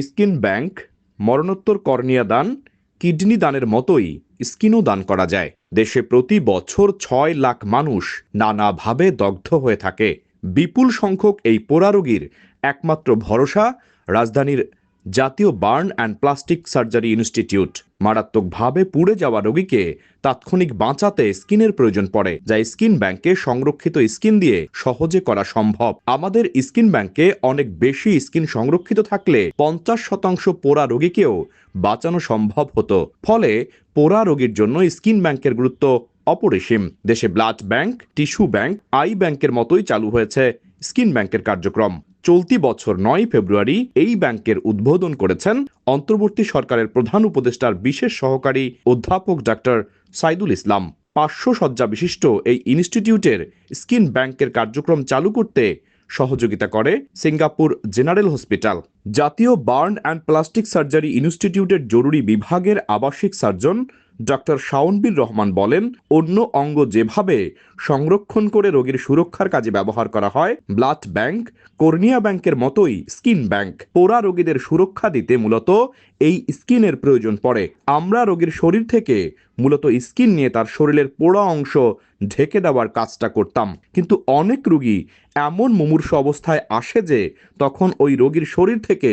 Skin bank, মরণোত্তর cornea দান, kidney দানের মতোই স্কিনও দান করা যায়। দেশে প্রতি বছর ছয় লাখ মানুষ নানাভাবে দগ্ধ হয়ে থাকে। বিপুল সংখ্যক এই পোড়া রোগীর একমাত্র ভরসা রাজধানীর জাতীয় burn and plastic surgery institute. মারাত্মকভাবে পুড়ে যাওয়া রোগীকে তাৎক্ষণিক বাঁচাতে স্কিনের প্রয়োজন পড়ে, যা স্কিন ব্যাংকে সংরক্ষিত স্কিন দিয়ে সহজে করা সম্ভব। আমাদের স্কিন ব্যাংকে অনেক বেশি স্কিন সংরক্ষিত থাকলে পঞ্চাশ শতাংশ পোড়া রোগীকেও বাঁচানো সম্ভব হতো। ফলে পোড়া রোগীর জন্য স্কিন ব্যাংকের গুরুত্ব অপরিসীম। দেশে blood bank, tissue bank, eye ব্যাংকের মতোই চালু হয়েছে স্কিন ব্যাংকের কার্যক্রম। চলতি বছর নয় ফেব্রুয়ারি এই ব্যাংকের উদ্বোধন করেছেন অন্তর্বর্তী সরকারের প্রধান উপদেষ্টার বিশেষ সহকারী অধ্যাপক ডাক্তার সাইদুল ইসলাম। পাঁচশো শয্যা বিশিষ্ট এই ইনস্টিটিউটের স্কিন ব্যাংকের কার্যক্রম চালু করতে সহযোগিতা করে সিঙ্গাপুর জেনারেল হসপিটাল। জাতীয় বার্ন অ্যান্ড প্লাস্টিক সার্জারি ইনস্টিটিউটের জরুরি বিভাগের আবাসিক সার্জন ডক্টর শাওনবীর রহমান বলেন, অন্য অঙ্গ যেভাবে সংরক্ষণ করে রোগীর সুরক্ষার কাজে ব্যবহার করা হয়, ব্লাড ব্যাংক, কর্নিয়া ব্যাংকের মতোই স্কিন ব্যাংক। পোড়া রোগীদের সুরক্ষা দিতে মূলত এই স্কিনের প্রয়োজন পড়ে। আমরা রোগীর শরীর থেকে মূলত স্কিন নিয়ে তার শরীরের পোড়া অংশ ঢেকে দেওয়ার কাজটা করতাম। কিন্তু অনেক রোগী এমন মুমূর্ষ অবস্থায় আসে যে, তখন ওই রোগীর শরীর থেকে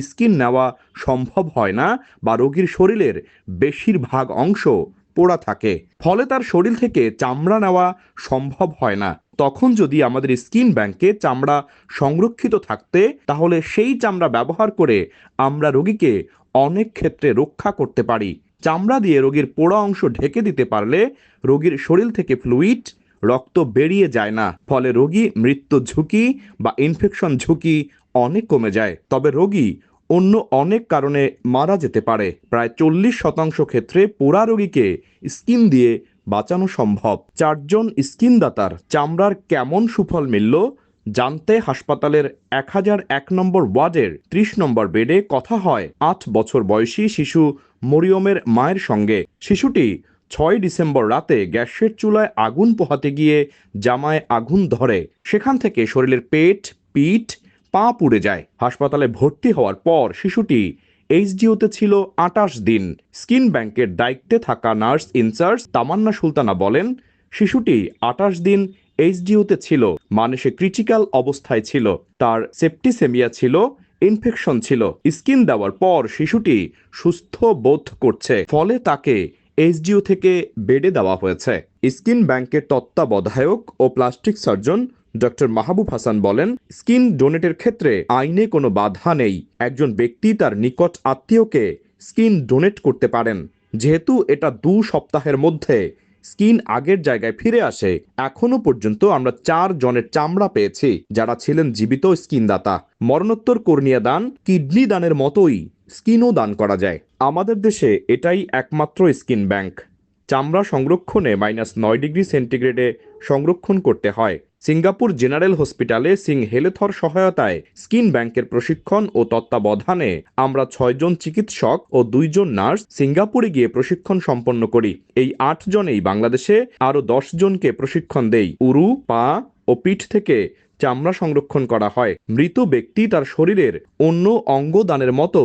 স্কিন নেওয়া সম্ভব হয় না বা রোগীর শরীরের বেশিরভাগ অংশ পোড়া থাকে। ফলে তার শরীর থেকে চামড়া নেওয়া সম্ভব হয় না। তখন যদি আমাদের স্কিন ব্যাংকে চামড়া সংরক্ষিত থাকতে, তাহলে সেই চামড়া ব্যবহার করে আমরা রোগীকে অনেক ক্ষেত্রে রক্ষা করতে পারি। চামড়া দিয়ে রোগীর পোড়া অংশ ঢেকে দিতে পারলে রোগীর শরীর থেকে ফ্লুইড, রক্ত বেরিয়ে যায় না। ফলে রোগী মৃত্যু ঝুঁকি বা ইনফেকশন ঝুঁকি অনেক কমে যায়, তবে রোগী অন্য অনেক কারণে মারা যেতে পারে। প্রায় চল্লিশ শতাংশ ক্ষেত্রে পোড়া রোগীকে স্কিন দিয়ে বাঁচানো সম্ভব। চারজন স্কিনদাতার চামড়ার কেমন সুফল মিলল জানতে হাসপাতালের এক হাজার এক নম্বর ওয়ার্ডের ত্রিশ নম্বর বেডে কথা হয় আট বছর বয়সী শিশু মরিয়মের মায়ের সঙ্গে। শিশুটি ছয় ডিসেম্বর রাতে গ্যাসের চুলায় আগুন পোহাতে গিয়ে জামায় আগুন ধরে। সেখান থেকে শরীরের পেট, পিঠ পা পুড়ে যায়। হাসপাতালে ভর্তি হওয়ার পর শিশুটি এইচডিওতে ছিল আটাশ দিন। স্কিন ব্যাংকের দায়িত্বে থাকা নার্স ইনচার্জ তামান্না সুলতানা বলেন, শিশুটি আটাশ দিন এইচডিওতে ছিল মানে সে ক্রিটিক্যাল অবস্থায় ছিল। তার সেপ্টিসেমিয়া ছিল, ইনফেকশন ছিল। স্কিন দেওয়ার পর শিশুটি সুস্থ বোধ করছে। ফলে তাকে এইচডিও থেকে বেডে দেওয়া হয়েছে। স্কিন ব্যাংকের তত্ত্বাবধায়ক ও plastic surgeon doctor Mahbub Hasan বলেন, স্কিন ডোনেটের ক্ষেত্রে আইনে কোনো বাধা নেই। একজন ব্যক্তি তার নিকট আত্মীয়কে স্কিন ডোনেট করতে পারেন। যেহেতু এটা দু সপ্তাহের মধ্যে স্কিন আগের জায়গায় ফিরে আসে, এখনও পর্যন্ত আমরা চার জনের চামড়া পেয়েছি, যারা ছিলেন জীবিত স্কিন দাতা মরণোত্তর কর্নিয়া দান, কিডনি দানের মতোই স্কিনও দান করা যায়। আমাদের দেশে এটাই একমাত্র স্কিন ব্যাংক। চামড়া সংরক্ষণে মাইনাস নয় ডিগ্রি সেন্টিগ্রেডে সংরক্ষণ করতে হয়। সিঙ্গাপুর জেনারেল হসপিটালে সিং হেলেথর সহায়তায় স্কিন ব্যাংকের প্রশিক্ষণ ও তত্ত্বাবধানে আমরা ছয়জন চিকিৎসক ও দুইজন নার্স সিঙ্গাপুরে গিয়ে প্রশিক্ষণ সম্পন্ন করি। এই আট জনেই বাংলাদেশে আরও দশ জনকে প্রশিক্ষণ দেই। উরু, পা ও পিঠ থেকে চামড়া সংরক্ষণ করা হয়। মৃত ব্যক্তি তার শরীরের অন্য অঙ্গ দানের মতো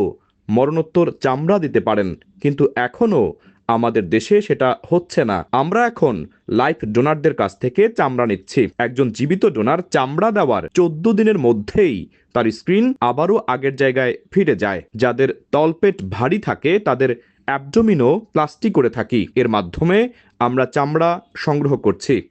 মরণোত্তর চামড়া দিতে পারেন, কিন্তু এখনও আমাদের দেশে সেটা হচ্ছে না। আমরা এখন লাইফ ডোনারদের কাছ থেকে চামড়া নিচ্ছি। একজন জীবিত ডোনার চামড়া দেওয়ার চোদ্দ দিনের মধ্যেই তার স্ক্রিন আবারও আগের জায়গায় ফিরে যায়। যাদের তলপেট ভারী থাকে, তাদের অ্যাবডোমিনও প্লাস্টিক করে থাকি। এর মাধ্যমে আমরা চামড়া সংগ্রহ করছি।